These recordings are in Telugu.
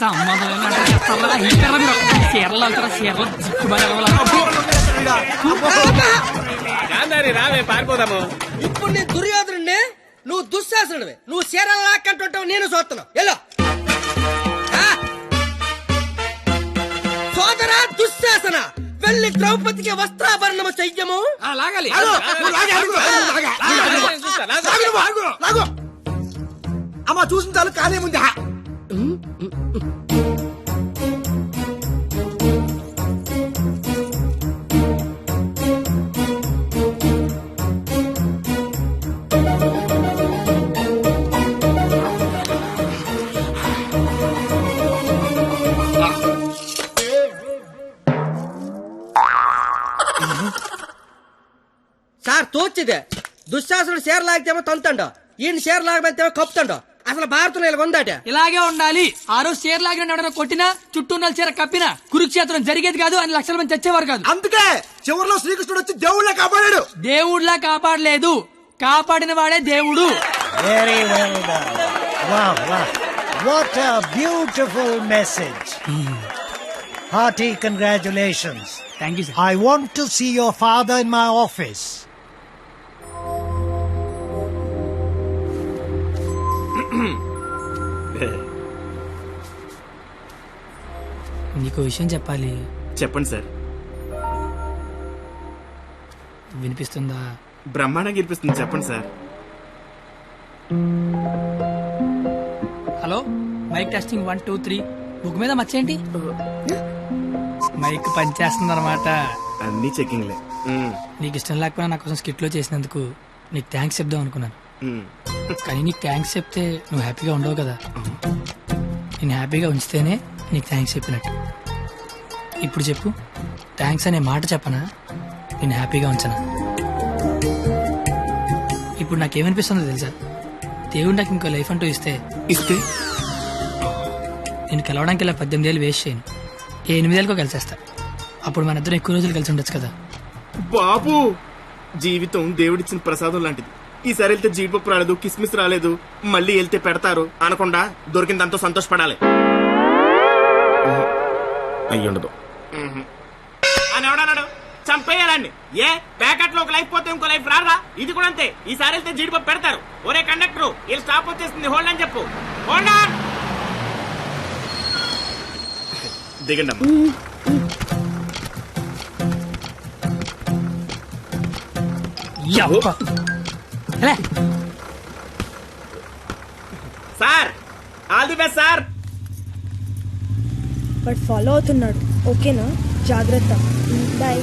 సంబంధం అంటే చేస్తారా? ఇక్కడ మీరు చీరలు వెళ్తారా చీరలు వెళ్ళాలా? గాంధారి రావే పారిపోదాము ఇప్పుడు నీ దుర్యోధనుడిని నువ్వు దుశ్శాసనుడివి. నువ్వు చీరలు లాక్కంటుంటావు నేను చూస్తున్నావు. ఎల్లో సోదరా దుశ్శాసన వెళ్ళి ద్రౌపదికి వస్త్రాభరణము చెయ్యము. లాగాలి. ఆగు, నువ్వు లాగే, అడుగు, తోచిదే దుశ్శాసనుడు షేర్ లాగితేమో తంతండో ఈయన షేర్ లాగమంతేమో కప్పుతండో. అసలు భారతంలో ఇలా ఉందాట. ఇలాగే ఉండాలి. ఆ రోజు చీర లాగిన కొట్టినా చుట్టూ ఉన్న చీర కప్పినా కురుక్షేత్రం జరిగేది కాదు అని లక్షల మంది చచ్చేవారు కాదు. అందుకే చివరిలో శ్రీకృష్ణుడు వచ్చి దేవుళ్ళ కాపాడాడు. దేవుడిలా కాపాడలేదు. కాపాడిన వాడే దేవుడు. Beautiful message. Hearty congratulations. Thank you sir I want to see your father in my నీకు విషయం చెప్పాలి. చెప్పండి సార్. వినిపిస్తుందా? బ్రహ్మాండంగా ఇరిపిస్తుంది చెప్పండి sir. Hello? Mic testing one two three. Book మీద మర్చేంటి మైక్ పనిచేస్తుంది అనమాట అన్ని చెకింగ్లే నీకు ఇష్టం లేకపోయినా నా కోసం స్కిట్లో చేసినందుకు నీకు థ్యాంక్స్ చెప్దాం అనుకున్నాను. కానీ నీకు థ్యాంక్స్ చెప్తే నువ్వు హ్యాపీగా ఉండవు కదా. నేను హ్యాపీగా ఉంచితేనే నీకు థ్యాంక్స్ చెప్పినట్టు. ఇప్పుడు చెప్పు థ్యాంక్స్ అనే మాట చెప్పనా? నేను హ్యాపీగా ఉంచనా? ఇప్పుడు నాకేమనిపిస్తుందో తెలుసా? దేవుడు నాకు ఇంకో లైఫ్ అంటూ ఇస్తే ఇస్తే? నేను కలవడానికి ఇలా పద్దెనిమిది ఏళ్ళు వేస్ట్ చేయను. ఏ ఎనిమిదేళ్ళకో కలిసేస్తా. అప్పుడు మన ఇద్దరం ఎక్కువ రోజులు కలిసి ఉండొచ్చు కదా. బాబు! జీవితం దేవుడిచ్చిన ప్రసాదం లాంటిది. ఈసారి వెళ్తే జీడిపప్పు రాలేదు కిస్మిస్ రాలేదు మళ్ళీ వెళ్తే పెడతారు అనకుండా దొరికిందంతో సంతోషపడాలి. అయ్యుండదు అని ఎవడన్నాడు చంపేయాలండి. ఏ ప్యాకెట్లో ఒక లైఫ్ పోతే ఇంకో లైఫ్ రారా ఇది కూడా అంతే. ఈసారి వెళ్తే జీడిపప్పు పెడతారు. ఒరే కండక్టర్ వీళ్ళు స్టాప్ వచ్చేస్తుంది హోల్డ్ అని చెప్పు. హోల్డ్ ఆన్ దిగండి అమ్మా. Sir all the best sir. But follow అవుతున్నాడు. ఓకేనా? జాగ్రత్త. బాయ్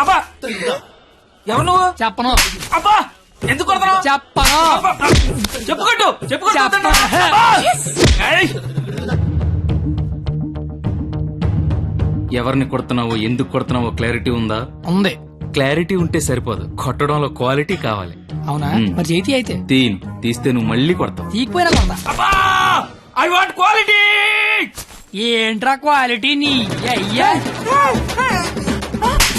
అబ్బా! ఎవరు నువ్వు? చెప్పను. అబ్బా! ఎందుకు చెప్పను. చెప్పుకోట్టు చెప్పుకోట్టు చెప్పను. ఎవరిని కొడుతున్నావో ఎందుకు కొడుతున్నావో క్లారిటీ ఉందా? ఉంది. క్లారిటీ ఉంటే సరిపోదు. కొట్టడంలో క్వాలిటీ కావాలి. అవునా. మరి చేతి అయితే? తీన్. తీస్తే నువ్వు మళ్ళీ కొడతావు. తీకపోయినా కొడతా. అబ్బా! ఐ వాంట్ క్వాలిటీ ఏంట్రా క్వాలిటీ నీ? అయ్యా.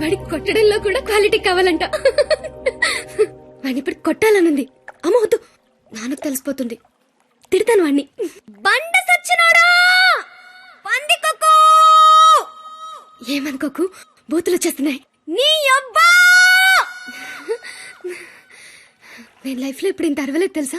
వాడి కొట్టడంలో కూడా క్వాలిటీ కావాలంట. వాడిని ఇప్పుడు కొట్టాలనుంది. అమ్మ వద్దు. నాన్నకు తెలిసిపోతుంది. తిడతాను వాణ్ణి. బండ సచ్చినాడా? ఏమనుకోకు బూతులు వచ్చేస్తున్నాయి. నీ అబ్బా! నేను లైఫ్లో ఇప్పుడు ఇంత అరవలేదు తెలుసా?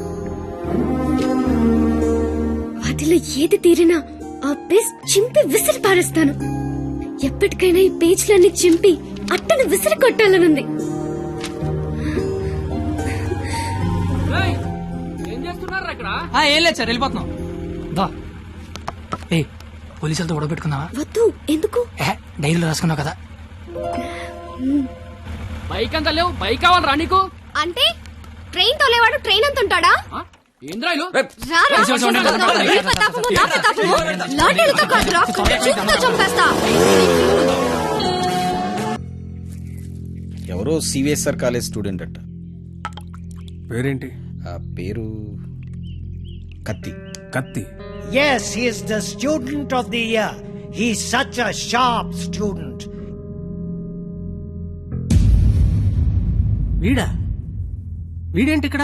వాటిలో ఏది తీరినా ఆ పేజ్ చింపి విసిరి పారేస్తాను. ఎప్పటికైనా ఈ పేజ్లన్నీ చింపి అట్టను విసిరి కొట్టాలనుంది. ఏం లేదు సార్ వెళ్ళిపోతున్నాం. దా. ఏ పోలీసులతో గొడవ పెట్టుకున్నావా? వద్దు ఎందుకు? డైరీలో రాసుకున్నావు కదా. బైక్ అంతా లేవు బైక్ కావాలరా నీకు? అంటే ట్రైన్ తోలేవాడు ట్రైన్ అంత ఉంటాడా రారా. చూడండి. నా. లాఠీలతో కాదురా, చూపుతో చంపేస్తా. ఎవరో సివిఎస్ఆర్ కాలేజ్ స్టూడెంట్ అట్ట పేరేంటి ఆ పేరు కత్తి కత్తి Yes, he is the student of the year. He's such a sharp student. వీడా వీడేంటి ఇక్కడ